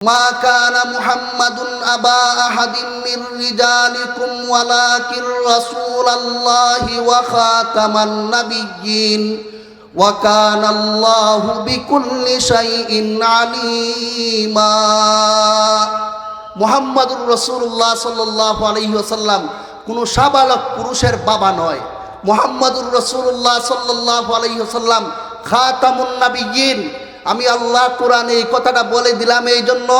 ما كان محمد أبا أحد من رجالكم ولكن رسول الله وخاتم النبيين وكان الله بكل شيء عليما মোহাম্মদুর রসুল্লাহ সাল্লাহ আলহি আসাল্লাম কোনো সাবালক পুরুষের বাবা নয় মোহাম্মদুর রসুল্লাহ সাল্লাহ আলহি আসাল্লাম খাতামুন্নাবিগিন আমি আল্লাহ কোরআনে এই কথাটা বলে দিলাম এই জন্য,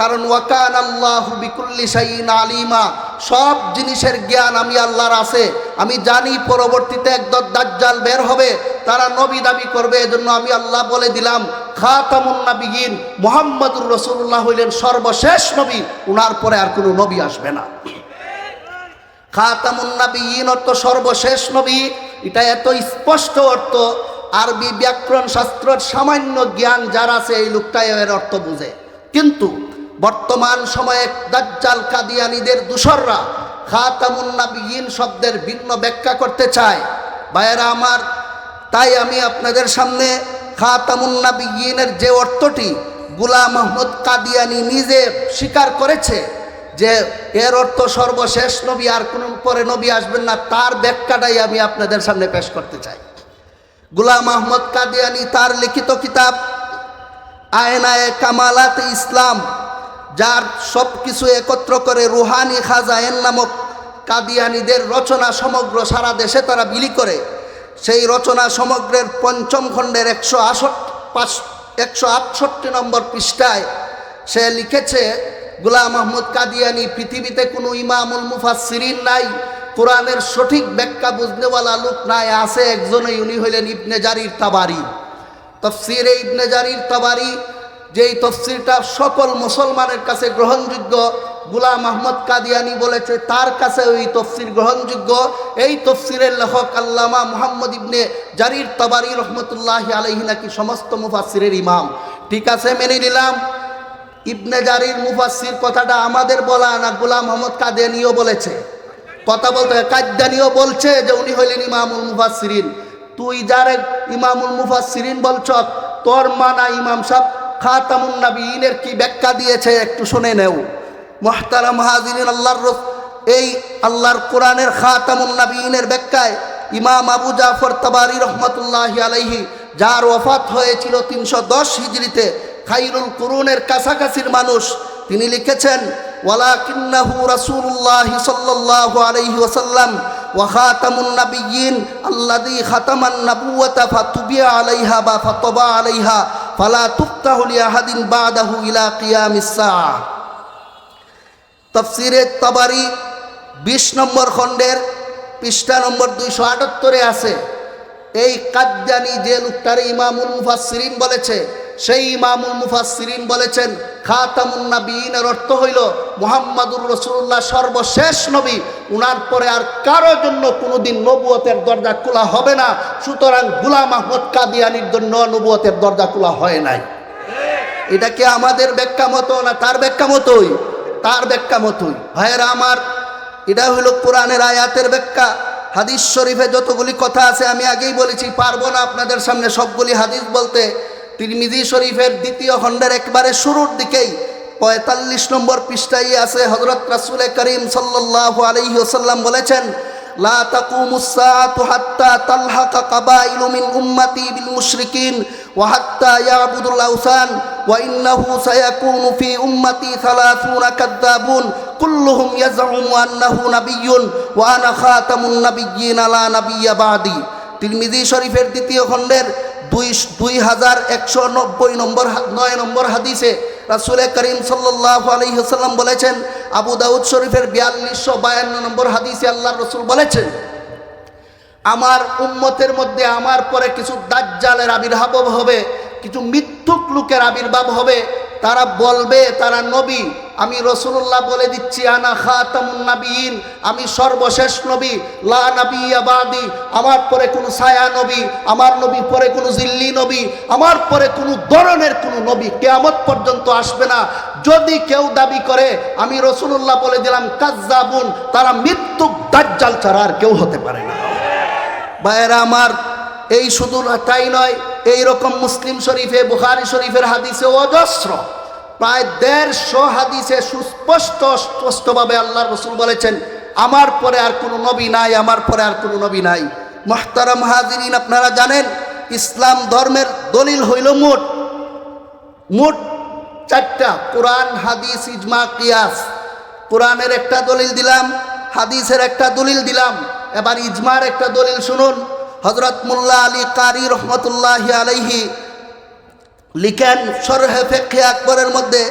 কারণ ওয়াকান আল্লাহ বিকুল্লি সাইন আলিমা, সব জিনিসের জ্ঞান আমি আল্লাহর আছে। আমি জানি পরবর্তীতে একদম দাজ্জাল বের হবে, তারা নবী দাবি করবে, এজন্য আমি আল্লাহ বলে দিলাম, খাতামুন নাবিগিন মোহাম্মদুর রসুল্লাহ হইলেন সর্বশেষ নবী, উনার পরে আর কোনো নবী আসবে না। খাতামুন নাবিগিন অর্থ সর্বশেষ নবী, এটা এত স্পষ্ট অর্থ আরবি ব্যাকরণ শাস্ত্রের সামান্য জ্ঞান যার আছে এই লোকটা এর অর্থ বুঝে। কিন্তু বর্তমান সময়ে দাজ্জাল কাদিয়ানিদের দূষররা খাতামুন নাবিগিন শব্দের ভিন্ন ব্যাখ্যা করতে চায়। ভাইয়েরা আমার, তাই আমি আপনাদের সামনে খাতামুন নাবিগিনের যে অর্থটি গুলাম আহমদ কাদিয়ানি নিজে স্বীকার করেছে যে এর অর্থ সর্বশেষ নবী আর কোনো পরে নবী আসবেন না, তার ব্যাখ্যাটাই আমি আপনাদের সামনে পেশ করতে চাই। গুলাম আহমদ কাদিয়ানি তার লিখিত কিতাব আয়নায় কামালাত ইসলাম, যার সব কিছু একত্র করে রুহানি খাজায়েন নামক কাদিয়ানিদের রচনা সমগ্র সারা দেশে তারা বিলি করে। সেই রচনা সমগ্রের পঞ্চম খণ্ডের একশো আষট্টি পাঁচ, একশো আটষট্টি নম্বর পৃষ্ঠায় সে লিখেছে, গুলাম আহমদ কাদিয়ানি পৃথিবীতে কোনো ইমামুল মুফাসিরিন নাই কোরআনের সঠিক ব্যাখ্যা বুঝনেওয়ালা লোক নাই, আছে একজনই, উনি হইলেন ইবনে জারির তাবারি। তফসির ইবনে জারির তাবারি, যেই তফসিরটা সকল মুসলমানের কাছে গ্রহণযোগ্য, গুলাম আহমদ কাদিয়ানি বলেছে, তার কাছে ওই তফসির গ্রহণযোগ্য। এই তফসিরের লেখক আল্লামা মুহাম্মদ ইবনে জারির তাবারি রহমতুল্লাহ আলহি নাকি সমস্ত মুফাসিরের ইমাম। ঠিক আছে, মেনে নিলাম। ইবনে জারির মুফাসির কথাটা আমাদের বলা না, গুলাম আহমদ কাদিয়ানিও বলেছে। কথা বলতে কাদ্যানিও বলছে যে উনি হইলেন ইমামুল মুফাসিরিন তুই যারে ইমামুল মুফাসিরিন বলছ, তোর মানা ইমাম সাহ খাতামুন নাবিনের কি ব্যাখ্যা দিয়েছে একটু শুনে নেও। মহতারাম হাজিরিন, আল্লাহর এই আল্লাহর কোরআনের খাতামুন নাবিনের ব্যাখ্যায় ইমাম আবু জাফর তাবারি রহমতুল্লাহ আলাইহি যার ওফাত হয়েছিল তিনশো দশ হিজড়িতে খাইরুল কুরুনের কাছাকাছির মানুষ, তিনি লিখেছেন ওয়ালাকিন্নাহু রাসূলুল্লাহ সাল্লাল্লাহু আলাইহি ওয়াসাল্লাম ওয়া খাতামুন নাবিয়্যিন আল্লাযী খাতামান নাবুওয়াতা ফাতুবিয়া আলাইহা বা ফাতাবা আলাইহা ফালা তুফতাহু লিআহাদিন বাদাহু ইলা কিয়ামিস সাআহ। তফসিরে তাবারি বিশ নম্বর খণ্ডের পৃষ্ঠা নম্বর দুইশো আটাত্তরে আছে, এই কাদ্যানি যে লোকটারে ইমামুল মুফাসসিরিন বলেছে সেই ইমামুল মুফাসসিরিন বলেছেন, খাতামুন নাবিয়িনের অর্থ হইল মোহাম্মদুর রসুল্লাহ সর্বশেষ নবী। উনার পরে আর কারও জন্য কোনোদিন নবুয়তের দরজা খোলা হবে না। সুতরাং গুলাম আহমদ কাদিয়ানির জন্য নবুয়তের দরজা খোলা হয় নাই। এটা কি আমাদের ব্যাখ্যা মতো না তার ব্যাখ্যা মতোই? তার ব্যাখ্যা মতোই। ভাইয়েরা আমার, এটা হইল কোরআনের আয়াতের ব্যাখ্যা। হাদিস শরীফে যতগুলি কথা আছে আমি আগেই বলেছি, পারব না আপনাদের সামনে সবগুলি হাদিস বলতে। তিরমিজি শরীফের দ্বিতীয় খণ্ডের একবারে শুরুর দিকেই পঁয়তাল্লিশ নম্বর পৃষ্ঠায় আছে হজরত রাসুল করিম সাল্লাহ আলহি ওসাল্লাম বলেছেন, লা তাকুমুস-সাআতু হাত্তা তালহাকা কাবাইলু উম্মতি বিল মুশরিকিন ওয়া হাত্তা ইয়াবুদুল আওসান ওয়া ইন্নাহু সায়াকুনু ফি উম্মতি 30 কাযযাবুন কুল্লুহুম ইয়াজউমু আন্নাহু ওয়া তিরমিজি শরীফের দ্বিতীয় খণ্ডের দুই দুই হাজার একশো নব্বই নম্বর নয় নম্বর হাদিসে রাসুল করিম সাল্লাহ আলহিহাল্লাম বলেছেন, আবু দাউদ শরীফের বিয়াল্লিশশো বায়ান্ন নম্বর হাদিসে আল্লাহ রসুল বলেছেন, আমার উম্মতের মধ্যে আমার পরে কিছু দাজ্জালের আবির্ভাব হবে, কিছু মিথ্যুক লোকের আবির্ভাব হবে, তারা বলবে তারা নবী আমি রসুল্লাহ বলে দিচ্ছি, আনা খাতামুন নাবিয়িন আমি সর্বশেষ নবী, লা নাবিয়া বাদি, আমার পরে কোনো ছায়া নবী, আমার নবী পরে কোনো জিল্লি নবী, আমার পরে কোনো ধরনের কোনো নবী কেয়ামত পর্যন্ত আসবে না। যদি কেউ দাবি করে, আমি রসুল্লাহ বলে দিলাম, কাজ্জাবুন তারা মৃত্যুক দাজ্জাল ছাড়া আর কেউ হতে পারে না। ভাইয়েরা আমার, এই শুধু তাই নয় এই রকম মুসলিম শরীফে, বুখারি শরীফের হাদিসে অজস্র প্রায় দেড়শো হাদিসে সুস্পষ্ট স্পষ্টভাবে আল্লাহ রসুল বলেছেন, আমার পরে আর কোনো নবী নাই, আমার পরে আর কোনো নবী নাই। মহতারাম হাজিরিন, আপনারা জানেন, ইসলাম ধর্মের দলিল হইল মোট মোট চারটা, কোরআন, হাদিস, ইজমা, কিয়াস। কোরআনের একটা দলিল দিলাম, হাদিসের একটা দলিল দিলাম, এবার ইজমার একটা দলিল শুনুন। হজরত মোল্লা আলী কারি রহমতুল্লাহ আলাইহি লিখেন সরহে ফেকে আকবরের মধ্যে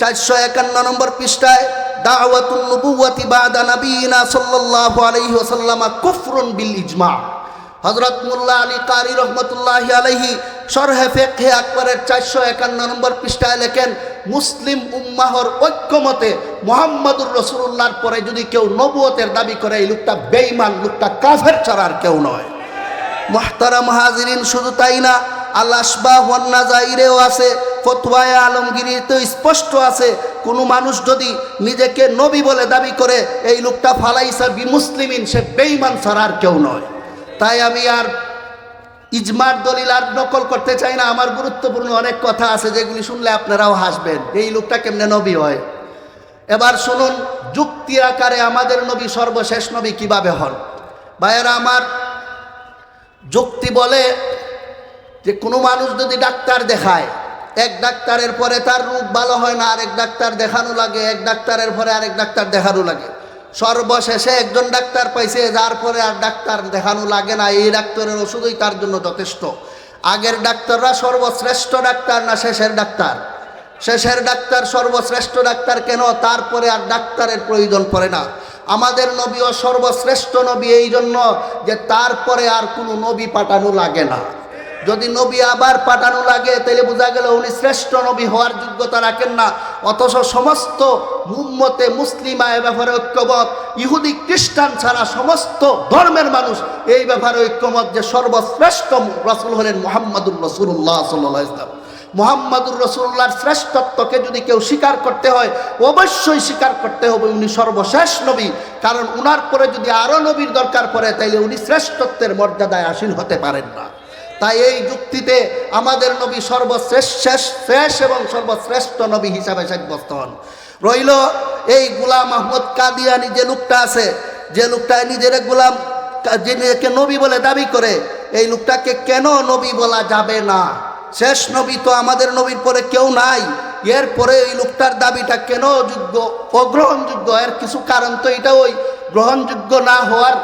চারশো একান্ন নম্বর পৃষ্ঠায় দাওয়াতুল নবুওয়াতি বাদা নবীনা সাল্লাল্লাহু আলাইহি ওয়াসাল্লাম কুফরুন বিল ইজমা। হযরত মোল্লা আলী কারি রহমতুল্লাহ আলাইহি সরহে ফেকে আকবরের চারশো একান্ন নম্বর পৃষ্ঠায় লেখেন, মুসলিম উম্মাহর ঐক্যমতে মোহাম্মদুর রসুল্লাহর পরে যদি কেউ নবুয়তের দাবি করে, এই লোকটা বেঈমান, লোকটা কাফের ছাড়া কেউ নয়। মহতারাম হাজিরিন, শুধু তাই না আল আসবাহ ওয়ান্নাজাইরেও আছে ফতোয়ায় আলমগিরিতে স্পষ্ট আছে, কোনো মানুষ যদি নিজেকে নবী বলে দাবি করে, এই লোকটা ফালাইসা বি মুসলিমিন সে বেইমান ছাড়া আর কেউ নয়। তাই আমি আর ইজমার দলিল আর নকল করতে চাই না, আমার গুরুত্বপূর্ণ অনেক কথা আছে যেগুলি শুনলে আপনারাও হাসবেন, এই লোকটা কেমনে নবী হয়? এবার শুনুন যুক্তি আকারে আমাদের নবী সর্বশেষ নবী কীভাবে হন? ভাইয়েরা, আমার যুক্তি বলে যে কোনো মানুষ যদি ডাক্তার দেখায়, এক ডাক্তারের পরে তার রোগ ভালো হয় না, আরেক ডাক্তার দেখানো লাগে, এক ডাক্তারের পরে আরেক ডাক্তার দেখানো লাগে। সর্বশেষে একজন ডাক্তার পাইছে, যার পরে আর ডাক্তার দেখানো লাগে না, এই ডাক্তারের ওষুধই তার জন্য যথেষ্ট। আগের ডাক্তাররা সর্বশ্রেষ্ঠ ডাক্তার না শেষের ডাক্তার? শেষের ডাক্তার সর্বশ্রেষ্ঠ ডাক্তার কেন? তারপরে আর ডাক্তারের প্রয়োজন পড়ে না। আমাদের নবীও সর্বশ্রেষ্ঠ নবী এই জন্য যে তারপরে আর কোনো নবী পাঠানো লাগে না। যদি নবী আবার পাঠানো লাগে, তাহলে বোঝা গেল উনি শ্রেষ্ঠ নবী হওয়ার যোগ্যতা রাখেন না। অথচ সমস্ত মুম্মতে মুসলিমা এ ব্যাপারে ঐক্যমত। ইহুদি, খ্রিস্টান ছাড়া সমস্ত ধর্মের মানুষ এই ব্যাপারে ঐক্যমত যে সর্বশ্রেষ্ঠ রসুল হলেন মোহাম্মদুর রসুল্লাহ সাল্লাহ ইসলাম মোহাম্মদুর রসুল্লাহর শ্রেষ্ঠত্বকে যদি কেউ স্বীকার করতে হয়, অবশ্যই স্বীকার করতে হবে উনি সর্বশেষ নবী। কারণ উনার পরে যদি আরও নবীর দরকার পড়ে, তাইলে উনি শ্রেষ্ঠত্বের মর্যাদায় আসীন হতে পারেন না। তাই এই যুক্তিতে আমাদের নবী সর্বশ্রেষ্ঠ, শেষ এবং সর্বশ্রেষ্ঠ নবী হিসাবে সাব্যস্ত হন। রইল এই গুলাম আহমদ কাদিয়ানি যে লোকটা আছে, যে লোকটা নিজের গুলাম যে নিজেকে নবী বলে দাবি করে, এই লোকটাকে কেন নবী বলা যাবে না? শেষ নবী তো আমাদের নবীর পরে কেউ নাই। এরপরে এই লোকটার দাবিটা কেন যোগ্য? অগ্রহণযোগ্য। এর কিছু কারণ তো এটা ওই গ্রহণযোগ্য না হওয়ার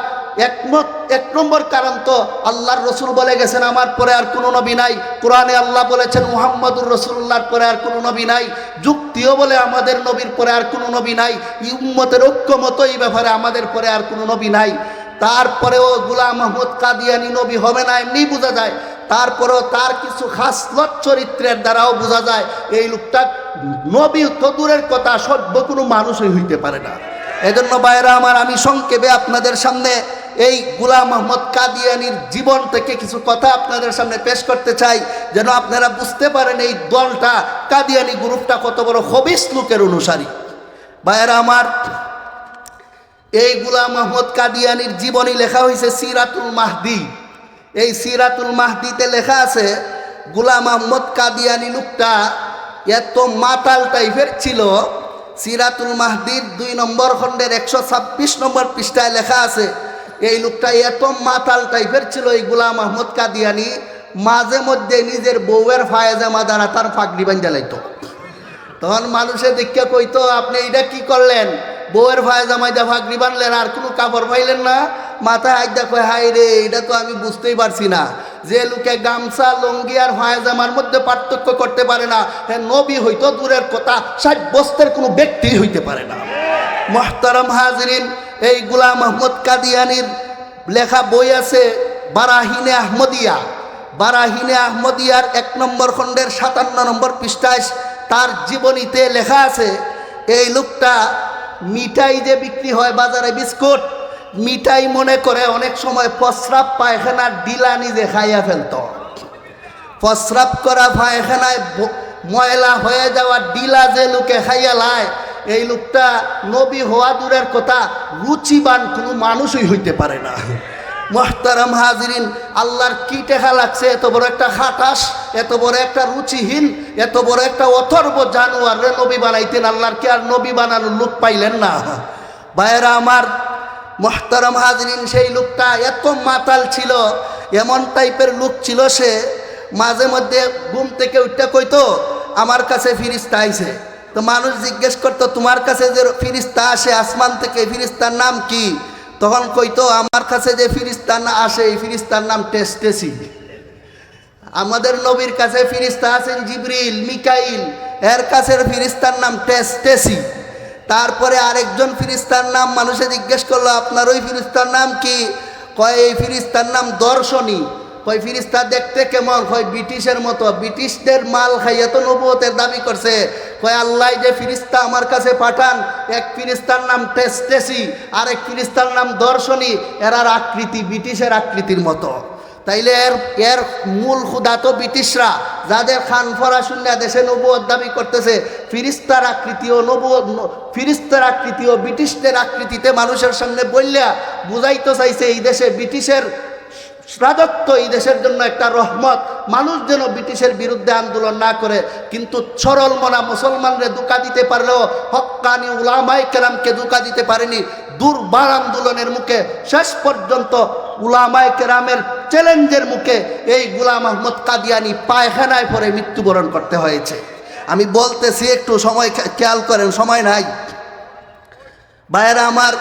একমত, এক নম্বর কারণ তো আল্লাহর রসুল বলে গেছেন, আমার পরে আর কোনো নবী নাই। কোরআনে আল্লাহ বলেছেন, মুহাম্মদুর রসুল্লাহর পরে আর কোনো নবী নাই। যুক্তিও বলে, আমাদের নবীর পরে আর কোনো নবী নাই। উম্মতের ঐক্যমত এই ব্যাপারে আমাদের পরে আর কোনো নবী নাই। তারপরেও গুলাম মাহমুদ কাদিয়ানি নবী হবে না এমনি বোঝা যায়। তারপরেও তার কিছু খাসলত চরিত্রের দ্বারাও বোঝা যায়, এই লোকটা নবী তো দূরের কথা, সভ্য কোনো মানুষই হইতে পারে না। এজন্য বাইরা আমার, আমি সংক্ষেপে আপনাদের সামনে এই গুলাম মোহাম্মদ কাদিয়ানির জীবন থেকে কিছু কথা আপনাদের সামনে পেশ করতে চাই, যেন আপনারা বুঝতে পারেন এই দলটা, কাদিয়ানি গ্রুপটা কত বড় হবিস লোকের অনুসারী। ভাইয়েরা আমার, এই গুলাম মোহাম্মদ কাদিয়ানির জীবনী লেখা হয়েছে সিরাতুল মাহদি। এই সিরাতুল মাহদিতে লেখা আছে, গুলাম আহমদ কাদিয়ানি লোকটা এত মাতাল টাইপের ছিল, সিরাতুল মাহদির দুই নম্বর খণ্ডের একশো ছাব্বিশ নম্বর পৃষ্ঠায় লেখা আছে এই লোকটা এত মাতাল টাইপের ছিল, এই গুলাম আহমদ কাদিয়ানি মাঝে মধ্যে নিজের বউয়ের ফায়েজামা দ্বারা তার ফাঁকড়ি বান্ধা লাইতো। তখন মানুষে দেখে কইতো, আপনি এটা কি করলেন? বউয়ের ফায়জামাই দা ফাঁকড়ি বানলেন আর কোনো কাপড় পাইলেন না? মাথায় হাত দেখো হাই রে এটা তো আমি বুঝতেই পারছি না। যে লোকে গামছা, লঙ্গি আর ফায়জামার মধ্যে পার্থক্য করতে পারে না হ্যাঁ নবী হইতো দূরের কথা ষাট বস্তের কোনো ব্যক্তি হইতে পারে না। মোহতারাম হাজরিন এই গুলাম আহমদ কাদিয়ানির লেখা বই আছে বারাহিনে আহমদিয়া। বারাহিনে আহমদিয়ার এক নম্বর খণ্ডের সাতান্ন নম্বর পৃষ্ঠায় তার জীবনীতে লেখা আছে, এই লোকটা মিঠাই যে বিক্রি হয় বাজারে বিস্কুট, মিঠাই মনে করে অনেক সময় প্রস্রাব পায়খানার ডিলা নিজে খাইয়া ফেলত। প্রস্রাব করা পায়খানায় ময়লা হয়ে যাওয়া ডিলা যে লোকে খাইয়া লায় এই লোকটা নবী হওয়া দূরের কথা, রুচিবান কোনো মানুষই হইতে পারে না। মোহতারাম হাজিরিন, আল্লাহর কি টেহা লাগছে, এত বড় একটা খাটাস, এত বড় একটা রুচিহীন, এত বড় একটা অথর্ব জানোয়ার রে নবী বানাইতেন, আল্লাহর কি আর নবী বানানোর লোক পাইলেন না? ভাইয়েরা আমার, মোহতারাম হাজরিন, সেই লোকটা এত মাতাল ছিল, এমন টাইপের লোক ছিল সে, মাঝে মধ্যে ঘুম থেকে উঠতে কইতো, আমার কাছে ফিরিস্তা আইছে। তো মানুষ জিজ্ঞেস করতো, তোমার কাছে যে ফিরিস্তা আসে আসমান থেকে ফিরিস্তার নাম কি? তখন কইতো, আমার কাছে যে ফিরিস্তার না আসে, এই ফিরিস্তার নাম টেস্টেসি আমাদের নবীর কাছে ফিরিস্তা আছেন জিবরিল, মিকাইল, এর কাছের ফিরিস্তার নাম টেস্টেসি তারপরে আরেকজন ফিরিস্তার নাম মানুষে জিজ্ঞেস করল, আপনার ওই ফিরিস্তার নাম কি? কয়, এই ফিরিস্তার নাম দর্শনী। কয় ফিরিস্তা, দেখতে কেমন? কয়, ব্রিটিশের মতো। ব্রিটিশদের মাল খাইয়ে তো নবুয়তের দাবি করছে। কয়, আল্লাহ যে ফিরিস্তা আমার কাছে পাঠান, এক ফিরিস্তার নাম টেস্টেসি আর এক ফিরিস্তার নাম দর্শনী, এরার আকৃতি ব্রিটিশের আকৃতির মতো। তাইলে এর এর মূল ক্ষুদা তো ব্রিটিশরা, যাদের খান ফরা শূন্য দেশে নবুয়ত দাবি করতেছে। ফিরিস্তার আকৃতি ও নবু ফিরিস্তার আকৃতি ও ব্রিটিশদের আকৃতিতে মানুষের সামনে বললে বুঝাইতে চাইছে এই দেশে ব্রিটিশের রাজত্ব এই দেশের জন্য একটা রহমত। মানুষ যেন ব্রিটিশের বিরুদ্ধে আন্দোলন না করে, কিন্তু সরল মনা মুসলমানরে দুকা দিতে পারলেও হক্কানি উলামাই কেরামকে দুকা দিতে পারেনি। দুর্বার আন্দোলনের মুখে, শেষ পর্যন্ত উলামায় কেরামের চ্যালেঞ্জের মুখে এই গুলাম আহমদ কাদিয়ানি পায়খানায় পরে মৃত্যুবরণ করতে হয়েছে। আমি বলতেছি, একটু সময় খেয়াল করেন, সময় নাই। ভাইয়েরা, আমার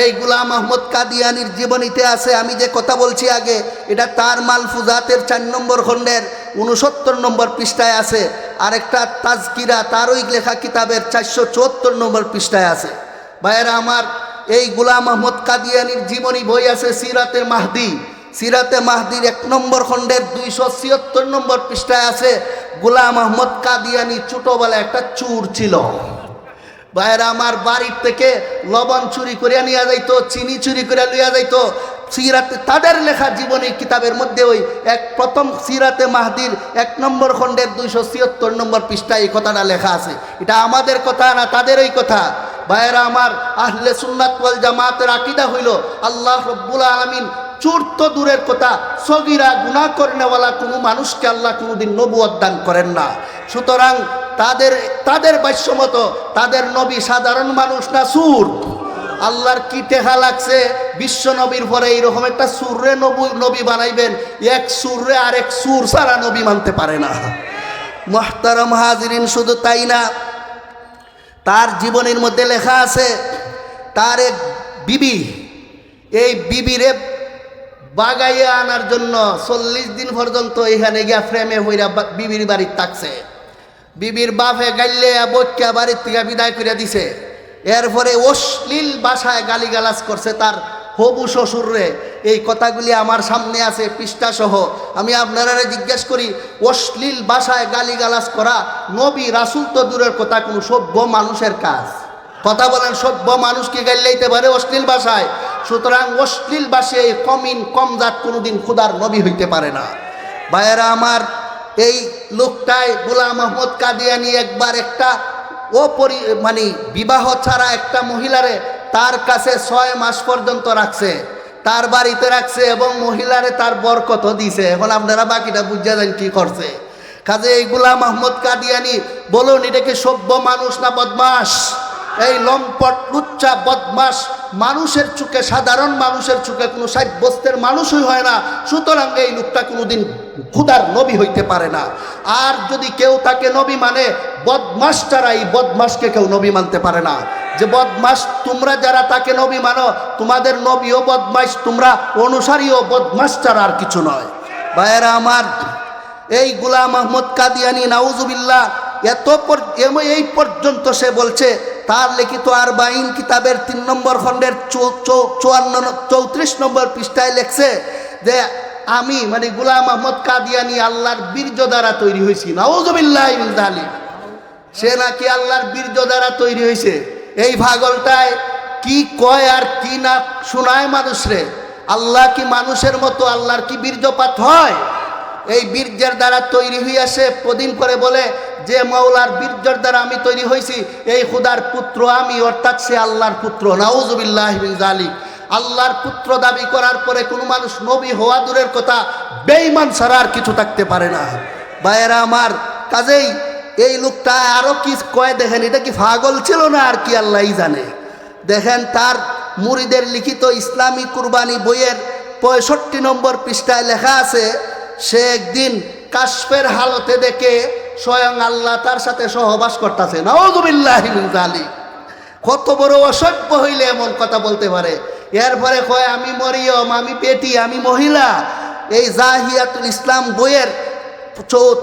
এই গুলাম আহমদ কাদিয়ানির জীবনীতে আছে, আমি যে কথা বলছি আগে, এটা তার মালফুজাতের চার নম্বর খণ্ডের উনসত্তর নম্বর পৃষ্ঠায় আছে, আরেকটা তাজকিরা তার তারই লেখা কিতাবের চারশো চুয়াত্তর নম্বর পৃষ্ঠায় আছে। ভাইয়েরা আমার, এই গুলাম আহমদ কাদিয়ানির জীবনী বই আছে সিরাতে মাহদি, সিরাতে মাহদির এক নম্বর খণ্ডের দুইশো ছিয়াত্তর নম্বর পৃষ্ঠায় আছে, গুলাম আহমদ কাদিয়ানি ছোটোবেলা একটা চুর ছিল। ভাইয়েরা, আমার বাড়ির থেকে লবণ চুরি করিয়া নিয়ে যাইতো, চিনি চুরি করিয়া লইয়া যাইতো। সিরাতে তাদের লেখা জীবনী কিতাবের মধ্যে ওই এক প্রথম সিরাতে মাহদির এক নম্বর খণ্ডের দুইশো ছিয়াত্তর নম্বর পৃষ্ঠায় এই কথাটা লেখা আছে। এটা আমাদের কথা না তাদেরই কথা। ভাইয়েরা, আমার আহলে সুন্নাত জামাতের আকিদা হইল, আল্লাহ রব্বুল আলমিন চোর তো দূরের কথা। সগিরা গুণা করেনেওয়ালা কোনো মানুষকে আল্লাহ কোনোদিন নবুয়ত দান করেন না। সুতরাং তাদের তাদের বাস্যমত তাদের নবী সাধারণ মানুষ না সুর আল্লাহর কি টেহা লাগছে? বিশ্ব নবীর পরে এইরকম একটা সুররে নবী নবী বানাইবেন। এক সুররে আর এক সুর সারা নবী মানতে পারে না। মহতারম হাজিরিন, শুধু তাই না, তার জীবনের মধ্যে লেখা আছে, তার এক বিবি, এই বিবিরে বাগাইয়া আনার জন্য চল্লিশ দিন পর্যন্ত এখানে গিয়া ফ্রেমে হইরা বিবির বাড়ির থাকছে। বিবির বাপে গাইলে বক্কা বাড়ির থেকে বিদায় করে দিছে। এরপরে অশ্লীল ভাষায় গালিগালাজ করছে তার হবু শ্বশুররে। এই কথাগুলি আমার সামনে আছে পৃষ্ঠা সহ আমি আপনারা জিজ্ঞেস করি, অশ্লীল ভাষায় গালিগালাজ করা নবী রাসুল তো দূরের কথা, কোনো সভ্য মানুষের কাজ? কথা বলেন সভ্য মানুষকে গাইলেইতে পারে অশ্লীল ভাষায়। সুতরাং অশ্লীল ভাষায় কমিন কম জাত কোনোদিন খুদার নবী হইতে পারে না। ভাইয়েরা, আমার এই লোকটাই গোলাম আহমদ কাদিয়ানি একবার একটা অপরি মানে বিবাহ ছাড়া একটা মহিলারে তার কাছে ছয় মাস পর্যন্ত রাখছে, তার বাড়িতে রাখছে এবং মহিলারে তার বরকত দিছে। এখন আপনারা বাকিটা বুঝে দেন কি করছে। কাজে এই গোলাম আহমদ কাদিয়ানি, বলুন এটাকে সভ্য মানুষ না বদমাস? এই লম্পট, লুচ্চা, বদমাস, মানুষের চোখে সাধারণ মানুষের চোখে কোনো সাব্যস্তের মানুষই হয় না। সুতরাং এই লোকটা কোনোদিন খুদার নবী হইতে পারে না। আর যদি কেউ তাকে নবী মানে বদমাস ছাড়া এই বদমাসকে কেউ নবী মানতে পারে না। যে বদমাস, তোমরা যারা তাকে নবী মানো, তোমাদের নবীও বদমাস, তোমরা অনুসারীও বদমাস ছাড়া আর কিছু নয়। ভাইয়েরা আমার, এই গুলাম আহমদ কাদিয়ানি, নাউজুবিল্লাহ, এত এই পর্যন্ত সে বলছে তার লিখিত আর বাইন কিতাবের তিন নম্বর খণ্ডের চুয়ান্ন চৌত্রিশ নম্বর পৃষ্ঠায় লেখছে যে, আমি মানে গুলাম আহমদ কাদিয়ানি আল্লাহর বীর্য দ্বারা তৈরি হয়েছি। নাউজুবিল্লাহ ইনজালি সে নাকি আল্লাহর বীর্য দ্বারা তৈরি হয়েছে। এই ভাগলটায় কি কয় আর কি না শোনায় মানুষরে? আল্লাহ কি মানুষের মতো আল্লাহর কি বীর্যপাত হয়? এই বীর্যের দ্বারা তৈরি হইয়া সে প্রদিন করে বলে, যে মৌলার বীর্যর দ্বারা আমি তৈরি হয়েছি এই খুদার পুত্র আমি, অর্থাৎ সে আল্লাহর পুত্র। নাউজুবিল্লাহ আল্লাহর পুত্র দাবি করার পরে কোনো মানুষ নবী হওয়া দূরের কথা বেঈমান ছাড়া আর কিছু থাকতে পারে না। ভাইয়েরা আমার, কাজেই এই লোকটা আরও কি কয় দেখেন, এটা কি পাগল ছিল না আর কি আল্লাহই জানে। দেখেন তার মুরিদের লিখিত ইসলামী কুরবানি বইয়ের পঁয়ষট্টি নম্বর পৃষ্ঠায় লেখা আছে সে একদিন কাশ্মের হালতে দেখে স্বয়ং আল্লাহ তার সাথে সহবাস করতেছে। নওয়াজুবিল্লাহ আলী কত বড় অসভ্য হইলে এমন কথা বলতে পারে। এরপরে কয়, আমি মরিয়ম, আমি পেটি, আমি মহিলা। এই জাহিয়াতুল ইসলাম বইয়ের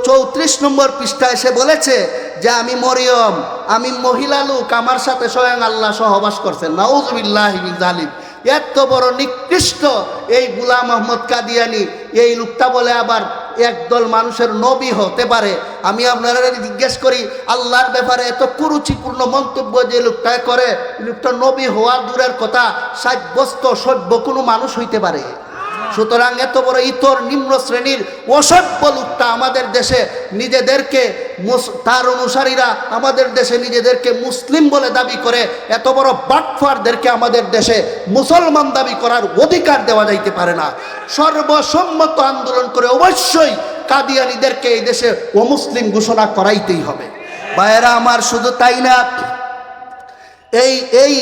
চৌত্রিশ নম্বর পৃষ্ঠায় সে বলেছে যে, আমি মরিয়ম, আমি মহিলা লোক, আমার সাথে স্বয়ং আল্লাহ সহবাস করছেন। নাউজুবিল্লাহ জালিম এত বড় নিকৃষ্ট এই গুলাম মোহাম্মদ কাদিয়ানি। এই লোকটা বলে আবার একদল মানুষের নবী হতে পারে। আমি আপনারা জিজ্ঞেস করি, আল্লাহর ব্যাপারে এত কুরুচিপূর্ণ মন্তব্য যে লোকটা করে, লোকটা নবী হওয়ার দূরের কথা, সাব্যস্ত সভ্য কোনো মানুষ হইতে পারে? সুতরাং এত বড় ইতর নিম্ন শ্রেণির অসভ্য লোকটা আমাদের দেশে নিজেদেরকে তার অনুসারীরা আমাদের দেশে নিজেদেরকে মুসলিম বলে দাবি করে, এত বড় বাটফারদেরকে আমাদের দেশে মুসলমান দাবি করার অধিকার দেওয়া যাইতে পারে না। সর্বসম্মত আন্দোলন করে অবশ্যই কাদিয়ানিদেরকে এই দেশে অমুসলিম ঘোষণা করাইতেই হবে। ভাইয়েরা, আমার শুধু তাই না, এই এই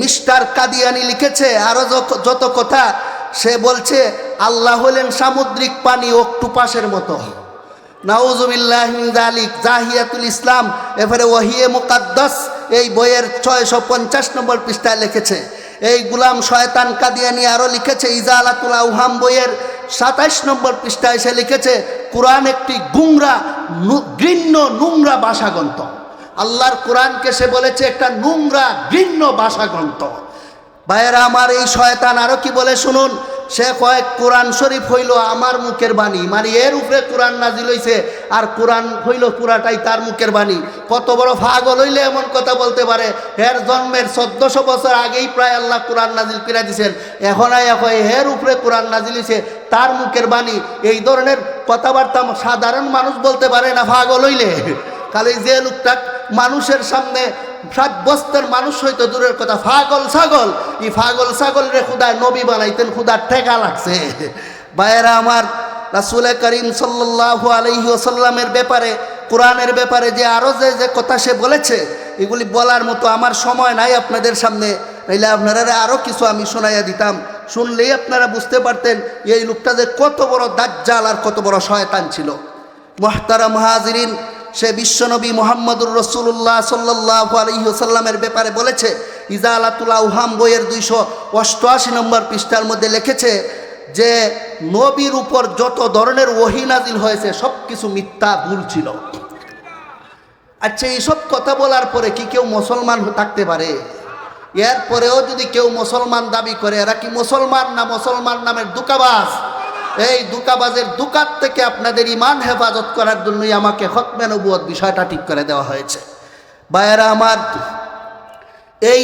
মিস্টার কাদিয়ানি লিখেছে, আরও যত কথা সে বলছে, আল্লাহ হলেন সামুদ্রিক পানি অক্টুপাসের মতো। নাউজুবিল্লাহ জালিক জাহিয়াতুল ইসলাম, এবারে ওহিয়ে মুকাদ্দাস এই বইয়ের ছয়শো পঞ্চাশ নম্বর পৃষ্ঠায় লিখেছে। এই গুলাম শয়তান কাদিয়ানি আরও লিখেছে, ইজালাতুল আউহাম বইয়ের সাতাইশ নম্বর পৃষ্ঠায় সে লিখেছে, কোরআন একটি গুংরা ঘৃণ্য নোংরা ভাষাগ্রন্থ। আল্লাহর কোরআনকে সে বলেছে, একটা নোংরা, ঘৃণ্য ভাষা গ্রন্থ ভাইয়েরা, আমার এই শয়তান আরও কি বলে শুনুন? সে কয়েক কোরআন শরীফ হইল আমার মুখের বাণী। মানে এর উপরে কোরআন নাজিল হইছে আর কোরআন হইল পুরাটাই তার মুখের বাণী। কত বড় ফাগল হইলে এমন কথা বলতে পারে? হের জন্মের চোদ্দশো বছর আগেই প্রায় আল্লাহ কোরআন নাজিল ফিরা দিছেন এখন এখন হের উপরে কোরআন নাজিল হইছে তার মুখের বাণী। এই ধরনের কথাবার্তা সাধারণ মানুষ বলতে পারে না ফাগল হইলে। খালি যে লোকটা মানুষের সামনে সাব্যস্তের মানুষ হইতো দূরের কথা। ফাগল ছাগল, এই ফাগল ছাগল রে খুদায় নবী বানাইতেন, খুদার ঠেকা লাগছে। ভাইয়েরা আমার রাসুল করিম সাল্লাল্লাহু আলাইহি ওসাল্লামের ব্যাপারে, কোরআনের ব্যাপারে যে আরও যে যে কথা সে বলেছে, এগুলি বলার মতো আমার সময় নাই আপনাদের সামনে। নাইলে আপনারা আরও কিছু আমি শোনাইয়া দিতাম। শুনলেই আপনারা বুঝতে পারতেন এই লোকটা যে কত বড় দাজ্জাল আর কত বড় শয়তান ছিল। মোহতারাম হাজিরিন সে বিশ্বনবী মোহাম্মদুর রসুল্লাহ সাল্লাহ আলহিহসাল্লামের ব্যাপারে বলেছে, ইজালাতুল আউহাম বইয়ের দুইশো অষ্টআশি নম্বর পৃষ্ঠার মধ্যে লিখেছে যে, নবীর উপর যত ধরনের ওহিনাজিল হয়েছে সব কিছু মিথ্যা, ভুল ছিল। আচ্ছা এইসব কথা বলার পরে কি কেউ মুসলমান থাকতে পারে? এরপরেও যদি কেউ মুসলমান দাবি করে, এরা কি মুসলমান না মুসলমান নামের দুকাবাজ এই দুকাবাজের দুকাত থেকে আপনাদের ইমান হেফাজত করার জন্যই আমাকে হতমে নবুয়ত বিষয়টা ঠিক করে দেওয়া হয়েছে। ভাইয়েরা আমার, এই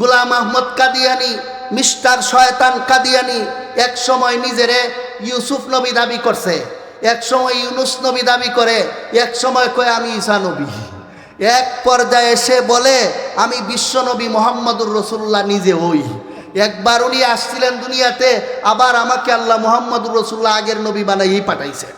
গুলাম আহমদ কাদিয়ানি, মিস্টার শয়তান কাদিয়ানি এক সময় নিজেরে ইউসুফ নবী দাবি করছে এক সময় ইউনুস নবী দাবি করে এক সময় কয়, আমি ঈসা নবী। এক পর্যায়ে সে বলে, আমি বিশ্ব নবী মোহাম্মদুর রসুল্লাহ, নিজে হই। একবার উনি আসছিলেন দুনিয়াতে, আবার আমাকে আল্লাহ মোহাম্মদুর রসুল্লাহ আগের নবী বানাইয়েই পাঠাইছে।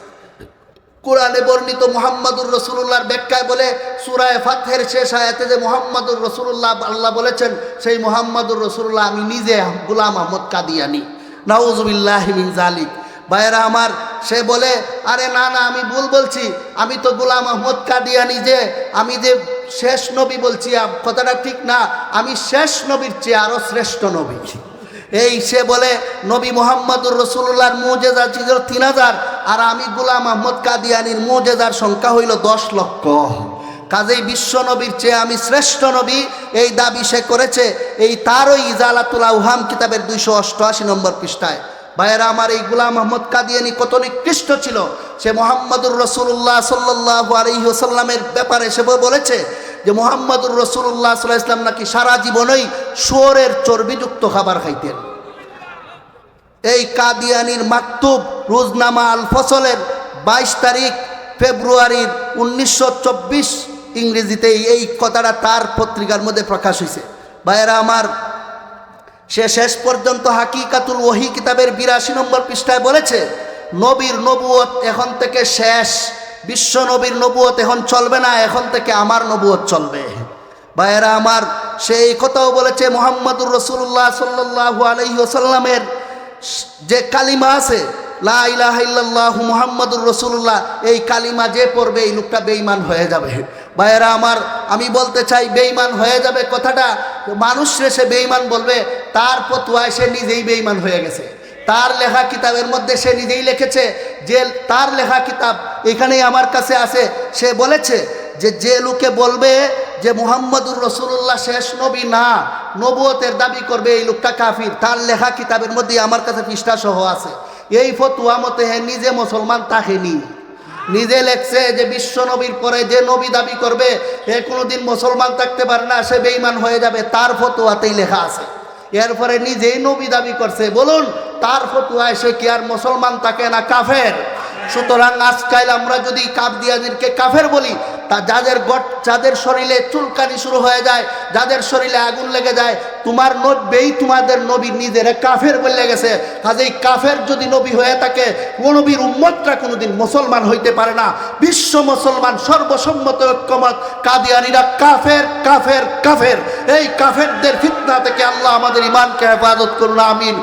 কোরআনে বর্ণিত মোহাম্মদুর রসুল্লাহর ব্যাখ্যায় বলে, সুরায় ফাতের শেষ আয়াতে যে মোহাম্মদুর রসুল্লাহ আল্লাহ বলেছেন, সেই মোহাম্মদুর রসুল্লাহ আমি নিজে গুলাম আহমদ কাদিয়ানি। নাউজুবিল্লাহ মিন জালিক ভাইয়েরা আমার, সে বলে, আরে না না, আমি ভুল বলছি। আমি তো গুলাম আহমদ কাদিয়ানি যে, আমি যে শেষ নবী বলছি কথাটা ঠিক না। আমি শেষ নবীর চেয়ে আরও শ্রেষ্ঠ নবী। এই সে বলে, নবী মোহাম্মদুর রসুল্লাহর মুজেজা ছিল তিন হাজার, আর আমি গুলাম আহমদ কাদিয়ানির মুজেজার সংখ্যা হইল দশ লক্ষ। কাজেই বিশ্ব নবীর চেয়ে আমি শ্রেষ্ঠ নবী, এই দাবি সে করেছে। এই তারই ইজালাতুল আউহাম কিতাবের দুইশো অষ্টআশি নম্বর পৃষ্ঠায়। ভাইয়েরা, আমার এই গুলাম আহমদ কাদিয়ানি কত নিকৃষ্ট ছিল। সে মোহাম্মদুর রসুল্লাহ সাল্লাহ আলহিহসাল্লামের ব্যাপারে সে বলেছে যে, মোহাম্মদুর রসুল্লাহ সাল্লাহ ইসলাম নাকি সারা জীবনই শুয়োরের চর্বিযুক্ত খাবার খাইতেন। এই কাদিয়ানির মাকতুব রোজনামা আল ফসলের বাইশ তারিখ ফেব্রুয়ারির উনিশশো চব্বিশ ইংরেজিতে এই কথাটা তার পত্রিকার মধ্যে প্রকাশ হয়েছে ভাইয়েরা, আমার সে শেষ পর্যন্ত হাকিকাতুল ওহি কিতাবের বিরাশি নম্বর পৃষ্ঠায় বলেছে, নবীর নবুয়ত এখন থেকে শেষ, বিশ্ব নবীর নবুয়ত এখন চলবে না, এখন থেকে আমার নবুয়ত চলবে। ভাইয়েরা, আমার সেই কথাও বলেছে মোহাম্মদুর রসুল্লাহ সাল্লাহ আলহি ওসাল্লামের যে কালিমা আছে, লা ইলাহা ইল্লাল্লাহু মুহাম্মাদুর রাসূলুল্লাহ, এই কালিমা যে পড়বে এই লোকটা বেঈমান হয়ে যাবে। ভাইয়েরা আমার, আমি বলতে চাই, বেঈমান হয়ে যাবে কথাটা, মানুষ সে বেঈমান বলবে, তার ফতোয়ায় সে নিজেই বেঈমান হয়ে গেছে। তার লেখা কিতাবের মধ্যে সে নিজেই লিখেছে, যে তার লেখা কিতাব এখানেই আমার কাছে আছে। সে বলেছে যে যে লোকে বলবে যে, মুহাম্মদুর রসুল্লাহ শেষ নবী না, নবুয়তের দাবি করবে এই লোকটা কাফির। তার লেখা কিতাবের মধ্যে আমার কাছে পৃষ্ঠা সহ আছে। এই ফতুয়া মতে হে নিজে মুসলমান তাহেনি নিজে লেখছে যে বিশ্ব নবীর পরে যে নবী দাবি করবে, এ কোনোদিন মুসলমান থাকতে পারে না, সে বেইমান হয়ে যাবে, তার ফতুয়াতেই লেখা আছে। এরপরে নিজেই নবী দাবি করছে, বলুন, তার ফতুয়ায় সে কি আর মুসলমান থাকে না কাফের? সুতরাং আজকাল আমরা যদি কাপ দিয়াজিরকে কাফের বলি তা যাদের গট যাদের শরীরে চুলকানি শুরু হয়ে যায়, যাদের শরীরে আগুন লেগে যায়, তোমার নব্বেই তোমাদের নবী নিজের কাফের বলে গেছে। কাজেই কাফের যদি নবী হয়ে থাকে ও নবীর উম্মতরা কোনোদিন মুসলমান হইতে পারে না। বিশ্ব মুসলমান, সর্বসম্মত ঐক্যমত, কাদিয়ানিরা কাফের কাফের কাফের। এই কাফেরদের ফিতনা থেকে আল্লাহ আমাদের ইমানকে হেফাজত করুন, আমিন।